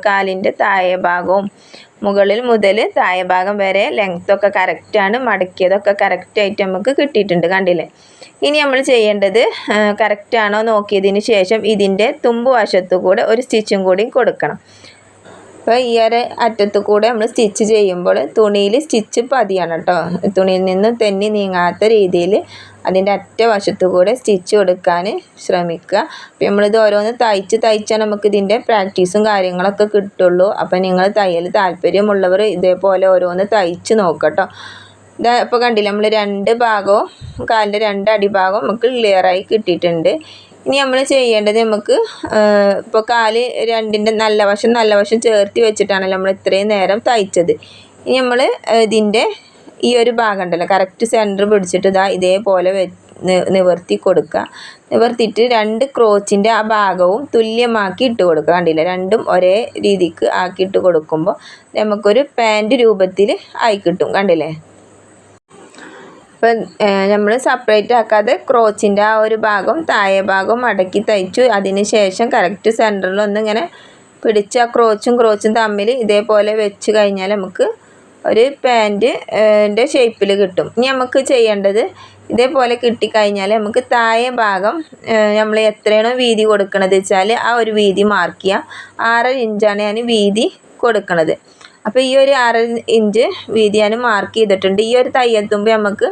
[SPEAKER 1] കാലിന്റെ താഴെ ഭാഗവും മുകളിൽ മുതൽ താഴെ ഭാഗം വരെ ലെങ്ത്തൊക്കെ കറക്റ്റാണ് മടക്കിയതൊക്കെ കറക്റ്റായിട്ട് നമുക്ക് കിട്ടിയിട്ടുണ്ട്. കണ്ടില്ലേ? ഇനി നമ്മൾ ചെയ്യേണ്ടത് കറക്റ്റാണോ നോക്കിയതിന് ശേഷം ഇതിന്റെ തുമ്പ് വശത്തു കൂടെ ഒരു സ്റ്റിച്ചും കൂടി കൊടുക്കണം. അപ്പോൾ ഈ ഒരു അറ്റത്തു കൂടെ നമ്മൾ സ്റ്റിച്ച് ചെയ്യുമ്പോൾ തുണിയിൽ സ്റ്റിച്ച് പതിയാണ് കേട്ടോ. തുണിയിൽ നിന്ന് തെന്നി നീങ്ങാത്ത രീതിയിൽ അതിന്റെ അറ്റ വശത്തു കൂടെ സ്റ്റിച്ച് കൊടുക്കാൻ ശ്രമിക്കുക. അപ്പോൾ നമ്മളിത് ഓരോന്ന് തയ്ച്ച് തയ്ച്ചാൽ നമുക്ക് ഇതിന്റെ പ്രാക്ടീസും കാര്യങ്ങളൊക്കെ കിട്ടുള്ളൂ. അപ്പോൾ നിങ്ങൾ തയ്യൽ താല്പര്യമുള്ളവർ ഇതേപോലെ ഓരോന്ന് തയ്ച്ച് നോക്കട്ടോ ഇതാ ഇപ്പോൾ കണ്ടില്ല നമ്മൾ രണ്ട് ഭാഗവും കാലിന്റെ രണ്ട് അടിഭാഗവും നമുക്ക് ക്ലിയറായി കിട്ടിയിട്ടുണ്ട്. ഇനി നമ്മൾ ചെയ്യേണ്ടത് നമുക്ക് ഇപ്പോൾ കാൽ രണ്ടിന്റെ നല്ല വശം നല്ല വശം ചേർത്തി വെച്ചിട്ടാണല്ലോ നമ്മൾ ഇത്രയും നേരം തയ്ച്ചത്. ഇനി നമ്മൾ ഇതിന്റെ ഈ ഒരു ഭാഗം ഉണ്ടല്ലോ കറക്റ്റ് സെന്റർ പിടിച്ചിട്ട് ഇതാ ഇതേപോലെ നിവർത്തി കൊടുക്കുക. നിവർത്തിയിട്ട് രണ്ട് ക്രോച്ചിന്റെ ആ ഭാഗവും തുല്യമാക്കി ഇട്ട് കൊടുക്കുക. കണ്ടില്ല രണ്ടും ഒരേ രീതിക്ക് ആക്കിയിട്ട് കൊടുക്കുമ്പോൾ നമുക്കൊരു പാന്റ് രൂപത്തിൽ ആയി കിട്ടും. കണ്ടില്ലേ? ഇപ്പം നമ്മൾ സെപ്പറേറ്റ് ആക്കാതെ ക്രോച്ചിന്റെ ആ ഒരു ഭാഗം താഴെ ഭാഗം മടക്കി തയ്ച്ചു. അതിന് ശേഷം കറക്റ്റ് സെന്ററിൽ ഒന്നിങ്ങനെ പിടിച്ച് ആ ക്രോച്ചും ക്രോച്ചും തമ്മിൽ ഇതേപോലെ വെച്ച് കഴിഞ്ഞാൽ നമുക്ക് ഒരു പാന്റിന്റെ ഷേപ്പിൽ കിട്ടും. ഇനി നമുക്ക് ചെയ്യേണ്ടത് ഇതേപോലെ കിട്ടിക്കഴിഞ്ഞാൽ നമുക്ക് താഴെ ഭാഗം നമ്മൾ എത്രയാണോ വീതി കൊടുക്കണത് വെച്ചാൽ ആ ഒരു വീതി മാർക്ക് ചെയ്യുക ആറ് ഇഞ്ചാണ് ഞാൻ വീതി കൊടുക്കണത്. അപ്പോൾ ഈ ഒരു അര ഇഞ്ച് വീതി ഞാൻ മാർക്ക് ചെയ്തിട്ടുണ്ട്. ഈ ഒരു തയ്യൽ തുമ്പ് നമുക്ക്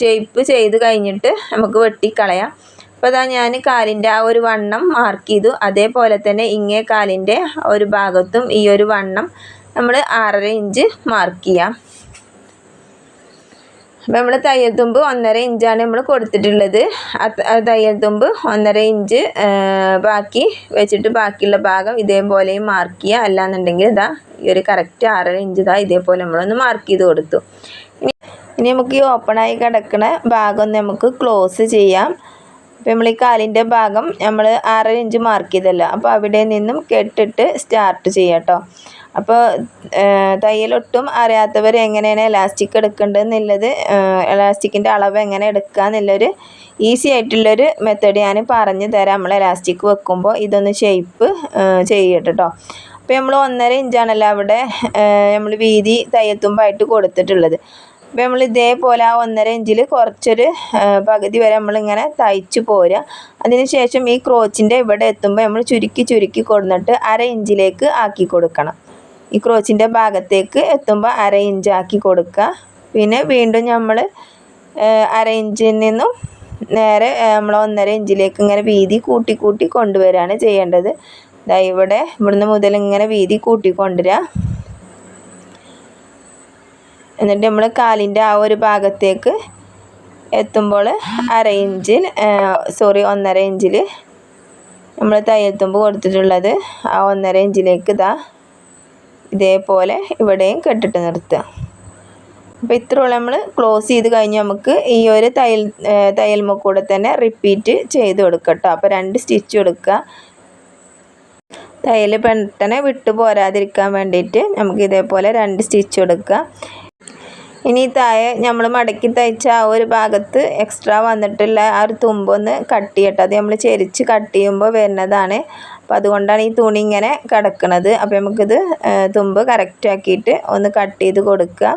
[SPEAKER 1] ഷേപ്പ് ചെയ്ത് കഴിഞ്ഞിട്ട് നമുക്ക് വെട്ടിക്കളയാം. അപ്പോൾ അതാ ഞാൻ കാലിന്റെ ആ ഒരു വണ്ണം മാർക്ക് ചെയ്തു. അതേപോലെ തന്നെ ഇങ്ങേ കാലിന്റെ ഒരു ഭാഗത്തും ഈ ഒരു വണ്ണം നമ്മൾ ആറര ഇഞ്ച് മാർക്ക് ചെയ്യാം. അപ്പോൾ നമ്മൾ തയ്യൽ തുമ്പ് ഒന്നര ഇഞ്ചാണ് നമ്മൾ കൊടുത്തിട്ടുള്ളത്. തയ്യൽ തുമ്പ് ഒന്നര ഇഞ്ച് ബാക്കി വെച്ചിട്ട് ബാക്കിയുള്ള ഭാഗം ഇതേപോലെയും മാർക്ക് ചെയ്യുക അല്ലാന്നുണ്ടെങ്കിൽ ഇതാ ഈ ഒരു കറക്റ്റ് ആറര ഇഞ്ച് ഇതാ ഇതേപോലെ നമ്മളൊന്ന് മാർക്ക് ചെയ്ത് കൊടുത്തു. ഇനി ഇനി നമുക്ക് ഈ ഓപ്പണായി കിടക്കുന്ന ഭാഗം നമുക്ക് ക്ലോസ് ചെയ്യാം. അപ്പോൾ നമ്മൾ ഈ കാലിന്റെ ഭാഗം നമ്മൾ ആറര ഇഞ്ച് മാർക്ക് ചെയ്തല്ലോ. അപ്പോൾ അവിടെ നിന്നും കെട്ടിട്ട് സ്റ്റാർട്ട് ചെയ്യാം കേട്ടോ അപ്പോൾ തയ്യലൊട്ടും അറിയാത്തവർ എങ്ങനെയാണ് എലാസ്റ്റിക് എടുക്കേണ്ടതെന്നുള്ളത് എലാസ്റ്റിക്കിന്റെ അളവ് എങ്ങനെ എടുക്കുക എന്നുള്ളൊരു ഈസി ആയിട്ടുള്ളൊരു മെത്തേഡ് ഞാൻ പറഞ്ഞു തരാം. നമ്മൾ എലാസ്റ്റിക് വെക്കുമ്പോൾ ഇതൊന്ന് ഷേപ്പ് ചെയ്യട്ടോ അപ്പോൾ നമ്മൾ ഒന്നര ഇഞ്ചാണല്ലോ അവിടെ നമ്മൾ വീതി തയ്യത്തുമ്പായിട്ട് കൊടുത്തിട്ടുള്ളത്. അപ്പോൾ നമ്മൾ ഇതേപോലെ ആ ഒന്നര ഇഞ്ചിൽ കുറച്ചൊരു പകുതി വരെ നമ്മളിങ്ങനെ തയ്ച്ച് പോരുക. അതിന് ശേഷം ഈ ക്രോച്ചിന്റെ ഇവിടെ എത്തുമ്പോൾ നമ്മൾ ചുരുക്കി ചുരുക്കി കൊടുന്നിട്ട് അര ഇഞ്ചിലേക്ക് ആക്കി കൊടുക്കണം. ഈ ക്രോച്ചിന്റെ ഭാഗത്തേക്ക് എത്തുമ്പോൾ അര ഇഞ്ചാക്കി കൊടുക്കുക. പിന്നെ വീണ്ടും നമ്മൾ അര ഇഞ്ചിൽ നിന്നും നേരെ നമ്മൾ ഒന്നര ഇഞ്ചിലേക്ക് ഇങ്ങനെ വീതി കൂട്ടി കൂട്ടി കൊണ്ടുവരികയാണ് ചെയ്യേണ്ടത്. ദാ ഇവിടെ ഇവിടുന്ന് മുതൽ ഇങ്ങനെ വീതി കൂട്ടി കൊണ്ടുവരിക എന്നിട്ട് നമ്മൾ കാലിന്റെ ആ ഒരു ഭാഗത്തേക്ക് എത്തുമ്പോൾ അര ഇഞ്ചിൽ സോറി ഒന്നര ഇഞ്ചിൽ നമ്മൾ തയ്യൽത്തുമ്പ് കൊടുത്തിട്ടുള്ളത് ആ ഒന്നര ഇഞ്ചിലേക്ക് ഇതാ ഇതേപോലെ ഇവിടെയും കെട്ടിട്ട് നിർത്തുക. അപ്പോൾ ഇത്രയുള്ള നമ്മൾ ക്ലോസ് ചെയ്ത് കഴിഞ്ഞ് നമുക്ക് ഈ ഒരു തയ്യൽ തയ്യൽമ കൂടെ തന്നെ റിപ്പീറ്റ് ചെയ്ത് കൊടുക്കുക കേട്ടോ അപ്പോൾ രണ്ട് സ്റ്റിച്ച് കൊടുക്കുക തയ്യൽ പെട്ടെന്ന് വിട്ടു പോരാതിരിക്കാൻ വേണ്ടിയിട്ട് നമുക്ക് ഇതേപോലെ രണ്ട് സ്റ്റിച്ച് കൊടുക്കുക ഇനി താഴെ നമ്മൾ മടക്കി തയ്ച്ച ആ ഒരു ഭാഗത്ത് എക്സ്ട്രാ വന്നിട്ടുള്ള ആ ഒരു തുമ്പൊന്ന് കട്ട് ചെയ്യട്ടെ. അത് നമ്മൾ ചെരിച്ച് കട്ട് ചെയ്യുമ്പോൾ വരുന്നതാണ് അപ്പോൾ അതുകൊണ്ടാണ് ഈ തുണി ഇങ്ങനെ കിടക്കുന്നത് അപ്പോൾ നമുക്കിത് തുമ്പ് കറക്റ്റ് ആക്കിയിട്ട് ഒന്ന് കട്ട് ചെയ്ത് കൊടുക്കുക.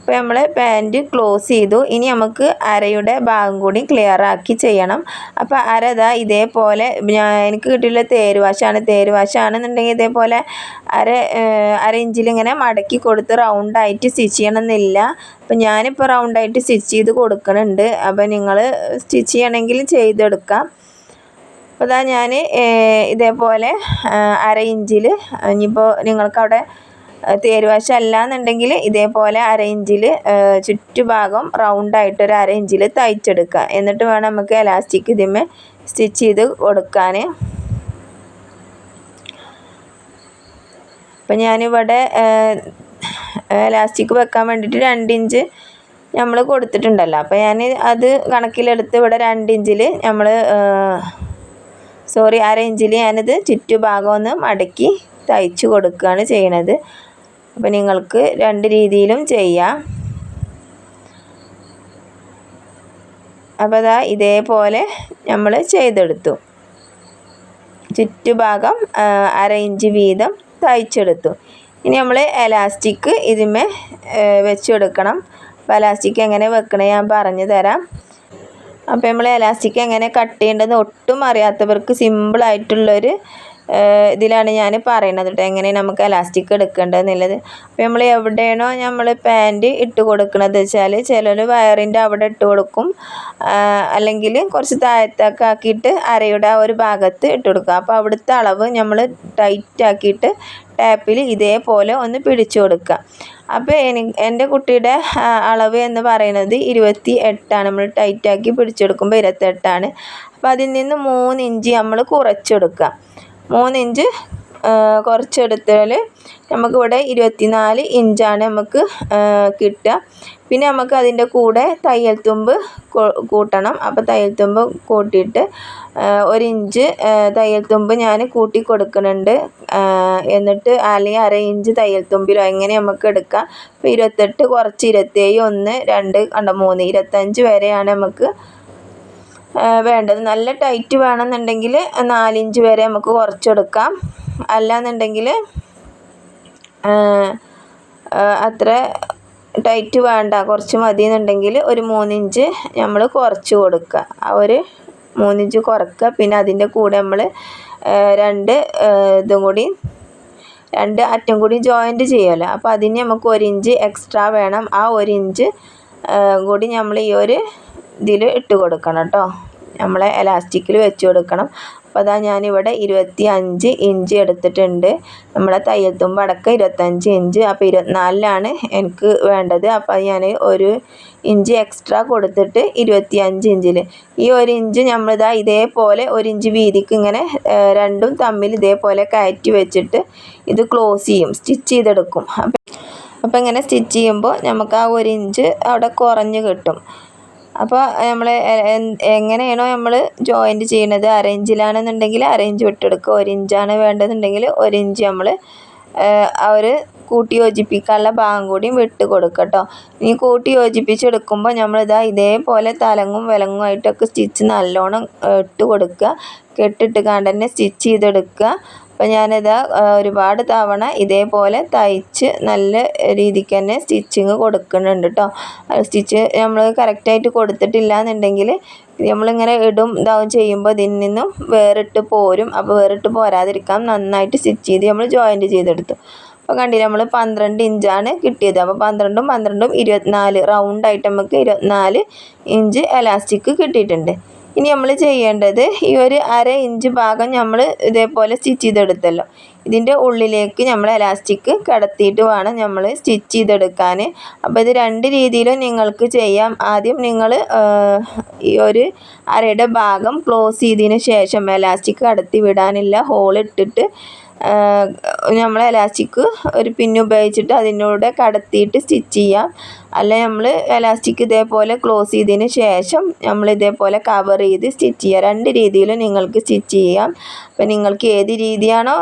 [SPEAKER 1] അപ്പോൾ നമ്മൾ പാന്റ് ക്ലോസ് ചെയ്തു. ഇനി നമുക്ക് അരയുടെ ഭാഗം കൂടി ക്ലിയർ ആക്കി ചെയ്യണം. അപ്പോൾ അര ഇതാ ഇതേപോലെ ഞാൻ എനിക്ക് കിട്ടിയുള്ള തേരുവാശാണ് തേരുവാശാണെന്നുണ്ടെങ്കിൽ ഇതേപോലെ അര അര ഇഞ്ചിലിങ്ങനെ മടക്കി കൊടുത്ത് റൗണ്ടായിട്ട് സ്റ്റിച്ച് ചെയ്യണമെന്നില്ല. അപ്പം ഞാനിപ്പോൾ റൗണ്ടായിട്ട് സ്റ്റിച്ച് ചെയ്ത് കൊടുക്കുന്നുണ്ട് അപ്പോൾ നിങ്ങൾ സ്റ്റിച്ച് ചെയ്യണമെങ്കിൽ ചെയ്തെടുക്കാം. അപ്പോൾ ഇതാ ഞാൻ ഇതേപോലെ അര ഇഞ്ചിൽ ഇനിയിപ്പോൾ നിങ്ങൾക്കവിടെ തേരുവാശ അല്ല എന്നുണ്ടെങ്കിൽ ഇതേപോലെ അര ഇഞ്ചിൽ ചുറ്റുഭാഗം റൗണ്ടായിട്ട് ഒരു അര ഇഞ്ചിൽ തയ്ച്ചെടുക്കുക. എന്നിട്ട് വേണം നമുക്ക് എലാസ്റ്റിക് ഇതിമേ സ്റ്റിച്ച് ചെയ്ത് കൊടുക്കാൻ അപ്പം ഞാനിവിടെ എലാസ്റ്റിക് വെക്കാൻ വേണ്ടിയിട്ട് രണ്ട് ഇഞ്ച് നമ്മൾ കൊടുത്തിട്ടുണ്ടല്ലോ. അപ്പോൾ ഞാൻ അത് കണക്കിലെടുത്ത് ഇവിടെ രണ്ട് ഇഞ്ചിൽ നമ്മൾ സോറി അര ഇഞ്ചിൽ ഞാനിത് ചുറ്റുഭാഗം ഒന്ന് മടക്കി തയ്ച്ചു കൊടുക്കുകയാണ് ചെയ്യണത്. അപ്പോൾ നിങ്ങൾക്ക് രണ്ട് രീതിയിലും ചെയ്യാം. അപ്പോൾ അതാ ഇതേപോലെ നമ്മൾ ചെയ്തെടുത്തു. ചുറ്റുഭാഗം അര ഇഞ്ച് വീതം തയ്ച്ചെടുത്തു. ഇനി നമ്മൾ എലാസ്റ്റിക് ഇതിമേ വെച്ച് കൊടുക്കണം അപ്പോൾ എലാസ്റ്റിക് എങ്ങനെ വെക്കണേ ഞാൻ പറഞ്ഞു തരാം. അപ്പോൾ നമ്മൾ എലാസ്റ്റിക് എങ്ങനെ കട്ട് ചെയ്യേണ്ടതെന്ന് ഒട്ടും അറിയാത്തവർക്ക് സിമ്പിളായിട്ടുള്ളൊരു ഇതിലാണ് ഞാൻ പറയുന്നത് കേട്ടോ എങ്ങനെ നമുക്ക് എലാസ്റ്റിക് എടുക്കേണ്ടതെന്നുള്ളത്. അപ്പോൾ നമ്മൾ എവിടെയാണോ നമ്മൾ പാന്റ് ഇട്ട് കൊടുക്കുന്നത് വെച്ചാൽ ചിലർ വയറിന്റെ അവിടെ ഇട്ട് കൊടുക്കും. അല്ലെങ്കിൽ കുറച്ച് താഴത്തൊക്കെ ആക്കിയിട്ട് അരയുടെ ഒരു ഭാഗത്ത് ഇട്ട് കൊടുക്കുക അപ്പോൾ അവിടുത്തെ അളവ് നമ്മൾ ടൈറ്റ് ആക്കിയിട്ട് ടാപ്പിൽ ഇതേപോലെ ഒന്ന് പിടിച്ചു കൊടുക്കുക. അപ്പോൾ എനി എന്റെ കുട്ടിയുടെ അളവ് എന്ന് പറയുന്നത് ഇരുപത്തി എട്ടാണ് നമ്മൾ ടൈറ്റാക്കി പിടിച്ചെടുക്കുമ്പോൾ ഇരുപത്തെട്ടാണ് അപ്പോൾ അതിൽ നിന്ന് മൂന്ന് ഇഞ്ച് നമ്മൾ കുറച്ചെടുക്കുക. മൂന്ന് ഇഞ്ച് കുറച്ചെടുത്താൽ നമുക്കിവിടെ ഇരുപത്തിനാല് ഇഞ്ചാണ് നമുക്ക് കിട്ടുക. പിന്നെ നമുക്ക് അതിന്റെ കൂടെ തയ്യൽ തുമ്പ് കൂട്ടണം. അപ്പോൾ തയ്യൽ തുമ്പ് കൂട്ടിയിട്ട് ഒരു ഇഞ്ച് തയ്യൽ തുമ്പ് ഞാൻ കൂട്ടി കൊടുക്കുന്നുണ്ട്. എന്നിട്ട് അല്ലെങ്കിൽ അര ഇഞ്ച് തയ്യൽ തുമ്പിലോ എങ്ങനെ നമുക്ക് എടുക്കാം. അപ്പോൾ ഇരുപത്തെട്ട് കുറച്ച് ഇരുപത്തേഴ് ഒന്ന് രണ്ട് കണ്ട മൂന്ന് ഇരുപത്തഞ്ച് വരെയാണ് നമുക്ക് വേണ്ടത് നല്ല ടൈറ്റ് വേണമെന്നുണ്ടെങ്കിൽ നാലിഞ്ച് വരെ നമുക്ക് കുറച്ചെടുക്കാം. അല്ലാന്നുണ്ടെങ്കിൽ അത്ര ടൈറ്റ് വേണ്ട കുറച്ച് മതി എന്നുണ്ടെങ്കിൽ ഒരു മൂന്നിഞ്ച് നമ്മൾ കുറച്ച് കൊടുക്കുക. ആ ഒരു മൂന്നിഞ്ച് കുറക്കുക. പിന്നെ അതിന്റെ കൂടെ നമ്മൾ രണ്ട് ഇതും കൂടി രണ്ട് അറ്റം കൂടി ജോയിന്റ് ചെയ്യുമല്ലോ. അപ്പോൾ അതിന് നമുക്ക് ഒരു ഇഞ്ച് എക്സ്ട്രാ വേണം. ആ ഒരു ഇഞ്ച് കൂടി നമ്മൾ ഈ ഒരു ഇതിൽ ഇട്ട് കൊടുക്കണം കേട്ടോ. നമ്മൾ എലാസ്റ്റിക്കിൽ വെച്ച് കൊടുക്കണം. അപ്പോൾ അതാ ഞാനിവിടെ ഇരുപത്തി അഞ്ച് ഇഞ്ച് എടുത്തിട്ടുണ്ട്. നമ്മളെ തയ്യൽ തുമ്പ് അടക്കം ഇരുപത്തഞ്ച് ഇഞ്ച്. അപ്പോൾ ഇരുപത്തിനാലിലാണ് എനിക്ക് വേണ്ടത്. അപ്പോൾ ഞാൻ ഒരു ഇഞ്ച് എക്സ്ട്രാ കൊടുത്തിട്ട് ഇരുപത്തി അഞ്ച് ഇഞ്ചിൽ ഈ ഒരു ഇഞ്ച് നമ്മളിതാ ഇതേപോലെ ഒരു ഇഞ്ച് വീതിക്ക് ഇങ്ങനെ രണ്ടും തമ്മിൽ ഇതേപോലെ കയറ്റി വെച്ചിട്ട് ഇത് ക്ലോസ് ചെയ്യും. സ്റ്റിച്ച് ചെയ്തെടുക്കും. അപ്പം അപ്പോൾ ഇങ്ങനെ സ്റ്റിച്ച് ചെയ്യുമ്പോൾ നമുക്ക് ആ ഒരു ഇഞ്ച് അവിടെ കുറഞ്ഞ് കിട്ടും. അപ്പോൾ നമ്മൾ എങ്ങനെയാണോ നമ്മൾ ജോയിന്റ് ചെയ്യണത് അരയിഞ്ചിലാണെന്നുണ്ടെങ്കിൽ അരയിഞ്ച് വിട്ടെടുക്കുക. ഒരു ഇഞ്ചാണ് വേണ്ടതെന്നുണ്ടെങ്കിൽ ഒരു ഇഞ്ച് നമ്മൾ ഒരു കൂട്ടി യോജിപ്പിക്കാനുള്ള ഭാഗം കൂടിയും വിട്ട് കൊടുക്കുക കേട്ടോ ഇനി കൂട്ടി യോജിപ്പിച്ചെടുക്കുമ്പോൾ നമ്മളിതാ ഇതേപോലെ തലങ്ങും വിലങ്ങും ആയിട്ടൊക്കെ സ്റ്റിച്ച് നല്ലോണം ഇട്ട് കൊടുക്കുക കെട്ടിട്ട് കാണ്ട തന്നെ സ്റ്റിച്ച് ചെയ്തെടുക്കുക അപ്പോൾ ഞാനിത് ഒരുപാട് തവണ ഇതേപോലെ തയ്ച്ച് നല്ല രീതിക്ക് തന്നെ സ്റ്റിച്ചിങ് കൊടുക്കുന്നുണ്ട് കേട്ടോ സ്റ്റിച്ച് നമ്മൾ കറക്റ്റായിട്ട് കൊടുത്തിട്ടില്ല എന്നുണ്ടെങ്കിൽ നമ്മളിങ്ങനെ ഇടും ഇതാവും ചെയ്യുമ്പോൾ ഇതിൽ നിന്നും വേറിട്ട് പോരും. അപ്പോൾ വേറിട്ട് പോരാതിരിക്കാൻ നന്നായിട്ട് സ്റ്റിച്ച് ചെയ്ത് നമ്മൾ ജോയിന്റ് ചെയ്തെടുത്തു. അപ്പോൾ കണ്ടില്ല നമ്മൾ പന്ത്രണ്ട് ഇഞ്ചാണ് കിട്ടിയത്. അപ്പോൾ പന്ത്രണ്ടും പന്ത്രണ്ടും ഇരുപത്തിനാല് റൗണ്ടായിട്ട് നമുക്ക് ഇരുപത്തിനാല് ഇഞ്ച് എലാസ്റ്റിക് കിട്ടിയിട്ടുണ്ട്. ഇനി നമ്മൾ ചെയ്യേണ്ടത് ഈ ഒരു അര ഇഞ്ച് ഭാഗം നമ്മൾ ഇതേപോലെ സ്റ്റിച്ച് ചെയ്തെടുത്തല്ലോ. ഇതിന്റെ ഉള്ളിലേക്ക് നമ്മൾ എലാസ്റ്റിക് കിടത്തിയിട്ട് വേണം നമ്മൾ സ്റ്റിച്ച് ചെയ്തെടുക്കാൻ. അപ്പോൾ ഇത് രണ്ട് രീതിയിലും നിങ്ങൾക്ക് ചെയ്യാം. ആദ്യം നിങ്ങൾ ഈ ഒരു അരയുടെ ഭാഗം ക്ലോസ് ചെയ്തതിന് ശേഷം എലാസ്റ്റിക് കടത്തി വിടാനില്ല. ഹോൾ ഇട്ടിട്ട് നമ്മൾ എലാസ്റ്റിക് ഒരു പിന്ന് ഉപയോഗിച്ചിട്ട് അതിനൂടെ കടത്തിയിട്ട് സ്റ്റിച്ച് ചെയ്യാം. അല്ല നമ്മൾ എലാസ്റ്റിക് ഇതേപോലെ ക്ലോസ് ചെയ്തതിന് ശേഷം നമ്മൾ ഇതേപോലെ കവർ ചെയ്ത് സ്റ്റിച്ച് ചെയ്യാം. രണ്ട് രീതിയിലും നിങ്ങൾക്ക് സ്റ്റിച്ച് ചെയ്യാം. അപ്പം നിങ്ങൾക്ക് ഏത് രീതിയാണോ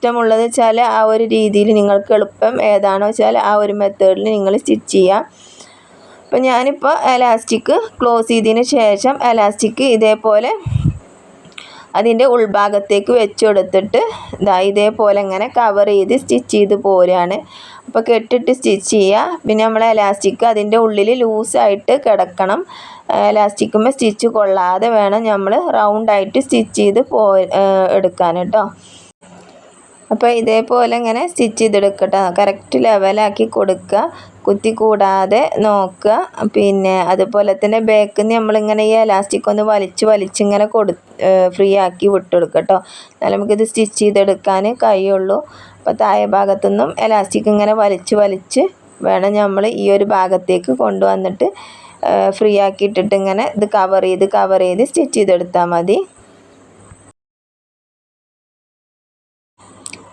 [SPEAKER 1] ഇഷ്ടമുള്ളത് വെച്ചാൽ ആ ഒരു രീതിയിൽ നിങ്ങൾക്ക് എളുപ്പം ഏതാണോ വെച്ചാൽ ആ ഒരു മെത്തേഡിൽ നിങ്ങൾ സ്റ്റിച്ച് ചെയ്യാം. അപ്പോൾ ഞാനിപ്പോൾ എലാസ്റ്റിക് ക്ലോസ് ചെയ്തതിന് ശേഷം എലാസ്റ്റിക് ഇതേപോലെ അതിന്റെ ഉൾഭാഗത്തേക്ക് വെച്ച് കൊടുത്തിട്ട് ഇതാ ഇതേപോലെ ഇങ്ങനെ കവർ ചെയ്ത് സ്റ്റിച്ച് ചെയ്ത് പോരുകയാണ്. അപ്പോൾ കെട്ടിട്ട് സ്റ്റിച്ച് ചെയ്യുക. പിന്നെ നമ്മൾ എലാസ്റ്റിക് അതിന്റെ ഉള്ളിൽ ലൂസായിട്ട് കിടക്കണം. എലാസ്റ്റിക്കുമ്പോൾ സ്റ്റിച്ച് കൊള്ളാതെ വേണം നമ്മൾ റൗണ്ടായിട്ട് സ്റ്റിച്ച് ചെയ്ത് പോ എടുക്കാൻ കേട്ടോ. അപ്പോൾ ഇതേപോലെ ഇങ്ങനെ സ്റ്റിച്ച് ചെയ്തെടുക്കട്ടോ. കറക്റ്റ് ലെവലാക്കി കൊടുക്കുക കുത്തി കൂടാതെ നോക്കുക പിന്നെ അതുപോലെ തന്നെ ബാക്കിൽ നിന്ന് നമ്മളിങ്ങനെ ഈ എലാസ്റ്റിക് ഒന്ന് വലിച്ച് വലിച്ചിങ്ങനെ കൊടു ഫ്രീ ആക്കി വിട്ടെടുക്കട്ടോ. കേട്ടോ എന്നാലും നമുക്കിത് സ്റ്റിച്ച് ചെയ്തെടുക്കാൻ കഴിയുള്ളൂ. അപ്പോൾ താഴെ ഭാഗത്തുനിന്നും എലാസ്റ്റിക് ഇങ്ങനെ വലിച്ച് വലിച്ച് വേണം നമ്മൾ ഈ ഒരു ഭാഗത്തേക്ക് കൊണ്ടുവന്നിട്ട് ഫ്രീ ആക്കിയിട്ടിട്ട് ഇങ്ങനെ ഇത് കവർ ചെയ്ത് കവർ ചെയ്ത് സ്റ്റിച്ച് ചെയ്തെടുത്താൽ മതി.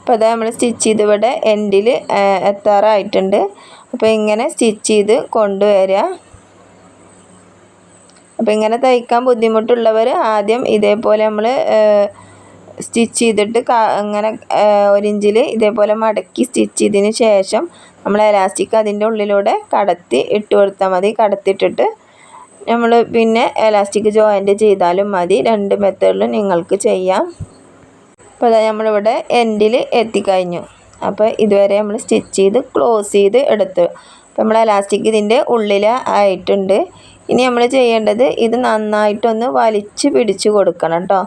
[SPEAKER 1] അപ്പോൾ അതാ നമ്മൾ സ്റ്റിച്ച് ചെയ്ത് ഇവിടെ എൻഡിൽ എത്താറായിട്ടുണ്ട്. അപ്പോൾ ഇങ്ങനെ സ്റ്റിച്ച് ചെയ്ത് കൊണ്ടുവരിക അപ്പോൾ ഇങ്ങനെ തയ്ക്കാൻ ബുദ്ധിമുട്ടുള്ളവർ ആദ്യം ഇതേപോലെ നമ്മൾ സ്റ്റിച്ച് ചെയ്തിട്ട് ഇങ്ങനെ ഒരിഞ്ചിൽ ഇതേപോലെ മടക്കി സ്റ്റിച്ച് ചെയ്തതിന് ശേഷം നമ്മൾ എലാസ്റ്റിക് അതിന്റെ ഉള്ളിലൂടെ കടത്തി ഇട്ട് കൊടുത്താൽ മതി. കടത്തിയിട്ടിട്ട് നമ്മൾ പിന്നെ എലാസ്റ്റിക് ജോയിന്റ് ചെയ്താലും മതി. രണ്ട് മെത്തേഡിലും നിങ്ങൾക്ക് ചെയ്യാം. അപ്പോൾ അതായത് നമ്മളിവിടെ എൻഡിൽ എത്തിക്കഴിഞ്ഞു. അപ്പോൾ ഇതുവരെ നമ്മൾ സ്റ്റിച്ച് ചെയ്ത് ക്ലോസ് ചെയ്ത് എടുത്തു. അപ്പോൾ നമ്മൾ എലാസ്റ്റിക് ഇതിന്റെ ഉള്ളിൽ ആയിട്ടുണ്ട്. ഇനി നമ്മൾ ചെയ്യേണ്ടത് ഇത് നന്നായിട്ടൊന്ന് വലിച്ച് പിടിച്ച് കൊടുക്കണം കേട്ടോ.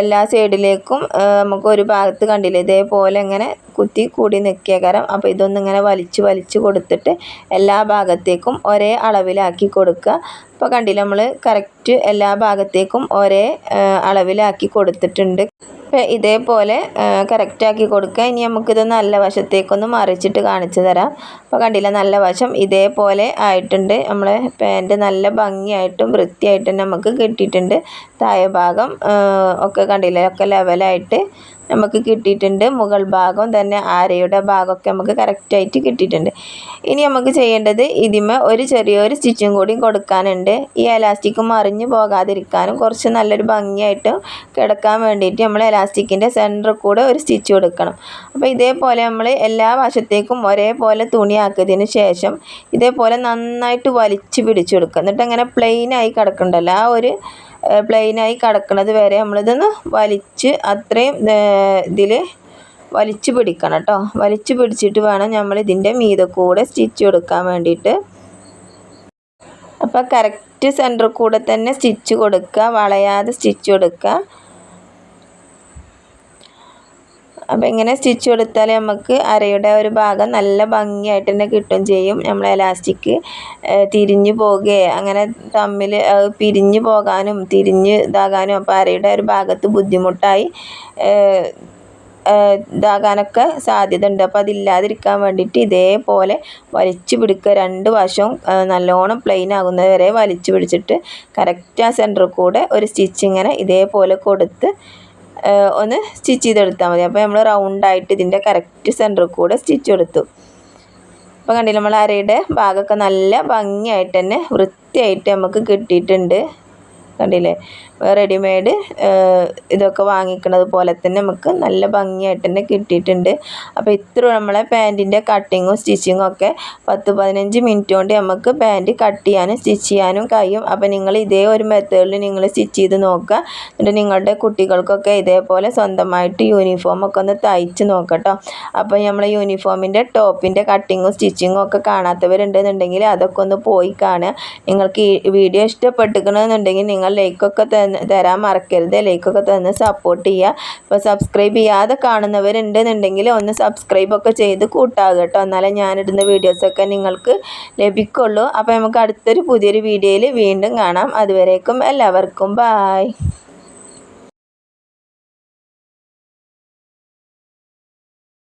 [SPEAKER 1] എല്ലാ സൈഡിലേക്കും നമുക്ക് ഒരു ഭാഗത്ത് കണ്ടില്ലേ ഇതേപോലെ ഇങ്ങനെ കുത്തി കൂടി നിൽക്കിയ കാരണം അപ്പോൾ ഇതൊന്നിങ്ങനെ വലിച്ച് വലിച്ച് കൊടുത്തിട്ട് എല്ലാ ഭാഗത്തേക്കും ഒരേ അളവിലാക്കി കൊടുക്കുക. അപ്പോൾ കണ്ടില്ല നമ്മൾ കറക്റ്റ് എല്ലാ ഭാഗത്തേക്കും ഒരേ അളവിലാക്കി കൊടുത്തിട്ടുണ്ട്. ഇതേപോലെ കറക്റ്റാക്കി കൊടുക്കുക. ഇനി നമുക്കിത് നല്ല വശത്തേക്കൊന്ന് മറിച്ചിട്ട് കാണിച്ചു തരാം. അപ്പോൾ കണ്ടില്ല നല്ല വശം ഇതേപോലെ ആയിട്ടുണ്ട്. നമ്മളെ പാന്റ് നല്ല ഭംഗിയായിട്ടും വൃത്തിയായിട്ടും നമുക്ക് കിട്ടിയിട്ടുണ്ട്. താഴെ ഭാഗം ഒക്കെ കണ്ടില്ലേ ഒക്കെ ലെവലായിട്ട് നമുക്ക് കിട്ടിയിട്ടുണ്ട്. മുകൾ ഭാഗം തന്നെ ആരയുടെ ഭാഗമൊക്കെ നമുക്ക് കറക്റ്റായിട്ട് കിട്ടിയിട്ടുണ്ട്. ഇനി നമുക്ക് ചെയ്യേണ്ടത് ഇതിമേ ഒരു ചെറിയൊരു സ്റ്റിച്ചും കൂടി കൊടുക്കാനുണ്ട്. ഈ എലാസ്റ്റിക് മറിഞ്ഞു പോകാതിരിക്കാനും കുറച്ച് നല്ലൊരു ഭംഗിയായിട്ട് കിടക്കാൻ വേണ്ടിയിട്ട് നമ്മൾ എലാസ്റ്റിക്കിന്റെ സെന്ററിൽ കൂടെ ഒരു സ്റ്റിച്ച് കൊടുക്കണം. അപ്പോൾ ഇതേപോലെ നമ്മൾ എല്ലാ വശത്തേക്കും ഒരേപോലെ തുണിയാക്കിയതിന് ശേഷം ഇതേപോലെ നന്നായിട്ട് വലിച്ചു പിടിച്ചു കൊടുക്കുക. എന്നിട്ട് അങ്ങനെ പ്ലെയിനായി കിടക്കണ്ടല്ലോ. ആ ഒരു പ്ലെയിനായി കിടക്കുന്നത് വരെ നമ്മളിതൊന്ന് വലിച്ച് അത്രയും ഇതിൽ വലിച്ചു പിടിക്കണം കേട്ടോ വലിച്ചു പിടിച്ചിട്ട് വേണം നമ്മൾ ഇതിന്റെ മീതെ കൂടെ സ്റ്റിച്ച് കൊടുക്കാൻ വേണ്ടിയിട്ട്. അപ്പോൾ കറക്റ്റ് സെന്റർ കൂടെ തന്നെ സ്റ്റിച്ച് കൊടുക്കുക വളയാതെ സ്റ്റിച്ച് കൊടുക്കുക. അപ്പോൾ ഇങ്ങനെ സ്റ്റിച്ച് കൊടുത്താൽ നമുക്ക് അരയുടെ ഒരു ഭാഗം നല്ല ഭംഗിയായിട്ട് തന്നെ കിട്ടുകയും ചെയ്യും നമ്മൾ എലാസ്റ്റിക് തിരിഞ്ഞു പോകുകയോ അങ്ങനെ തമ്മിൽ പിരിഞ്ഞു പോകാനും തിരിഞ്ഞ് ഇതാകാനും അപ്പോൾ അരയുടെ ഒരു ഭാഗത്ത് ബുദ്ധിമുട്ടായി ഇതാകാനൊക്കെ സാധ്യത ഉണ്ട് അപ്പോൾ അതില്ലാതിരിക്കാൻ വേണ്ടിയിട്ട് ഇതേപോലെ വലിച്ചു പിടിക്കുക. രണ്ട് വശവും നല്ലോണം പ്ലെയിൻ ആകുന്നത് വരെ വലിച്ചു പിടിച്ചിട്ട് കറക്റ്റ് ആ സെന്ററിൽ കൂടെ ഒരു സ്റ്റിച്ച് ഇങ്ങനെ ഇതേപോലെ കൊടുത്ത് ഒന്ന് സ്റ്റിച്ച് ചെയ്തെടുത്താൽ മതി. അപ്പോൾ നമ്മൾ റൗണ്ടായിട്ട് ഇതിന്റെ കറക്റ്റ് സെന്ററിൽ കൂടെ സ്റ്റിച്ച് കൊടുത്തു അപ്പോൾ കണ്ടില്ല നമ്മൾ അരയുടെ ഭാഗമൊക്കെ നല്ല ഭംഗിയായിട്ട് തന്നെ വൃത്തിയായിട്ട് നമുക്ക് കിട്ടിയിട്ടുണ്ട്. കണ്ടില്ലേ? റെഡിമെയ്ഡ് ഇതൊക്കെ വാങ്ങിക്കുന്നത് പോലെ തന്നെ നമുക്ക് നല്ല ഭംഗിയായിട്ട് തന്നെ കിട്ടിയിട്ടുണ്ട്. അപ്പോൾ ഇത്ര നമ്മളെ പാന്റിന്റെ കട്ടിങ്ങും സ്റ്റിച്ചിങ്ങും ഒക്കെ പത്ത് പതിനഞ്ച് മിനിറ്റ് കൊണ്ട് നമുക്ക് പാന്റ് കട്ട് ചെയ്യാനും സ്റ്റിച്ച് ചെയ്യാനും കഴിയും. അപ്പോൾ നിങ്ങൾ ഇതേ ഒരു മെത്തേഡിൽ നിങ്ങൾ സ്റ്റിച്ച് ചെയ്ത് നോക്കുക. എന്നിട്ട് നിങ്ങളുടെ കുട്ടികൾക്കൊക്കെ ഇതേപോലെ സ്വന്തമായിട്ട് യൂണിഫോം ഒക്കെ ഒന്ന് തയ്ച്ച് നോക്കട്ടോ. അപ്പോൾ നമ്മൾ യൂണിഫോമിന്റെ ടോപ്പിന്റെ കട്ടിങ്ങും സ്റ്റിച്ചിങ്ങും ഒക്കെ കാണാത്തവരുണ്ടെന്നുണ്ടെങ്കിൽ അതൊക്കെ ഒന്ന് പോയി കാണുക. നിങ്ങൾക്ക് ഈ വീഡിയോ ഇഷ്ടപ്പെട്ടിരിക്കണമെന്നുണ്ടെങ്കിൽ നിങ്ങൾ ലൈക്കൊക്കെ തന്ന് തരാൻ മറക്കരുത്. ലൈക്കൊക്കെ തന്ന് സപ്പോർട്ട് ചെയ്യുക. അപ്പോൾ സബ്സ്ക്രൈബ് ചെയ്യാതെ കാണുന്നവരുണ്ടെന്നുണ്ടെങ്കിൽ ഒന്ന് സബ്സ്ക്രൈബൊക്കെ ചെയ്ത് കൂട്ടാകുക കേട്ടോ. എന്നാലേ ഞാനിടുന്ന വീഡിയോസൊക്കെ നിങ്ങൾക്ക് ലഭിക്കുള്ളൂ. അപ്പോൾ നമുക്ക് അടുത്തൊരു പുതിയൊരു വീഡിയോയിൽ വീണ്ടും കാണാം. അതുവരേക്കും എല്ലാവർക്കും ബായ്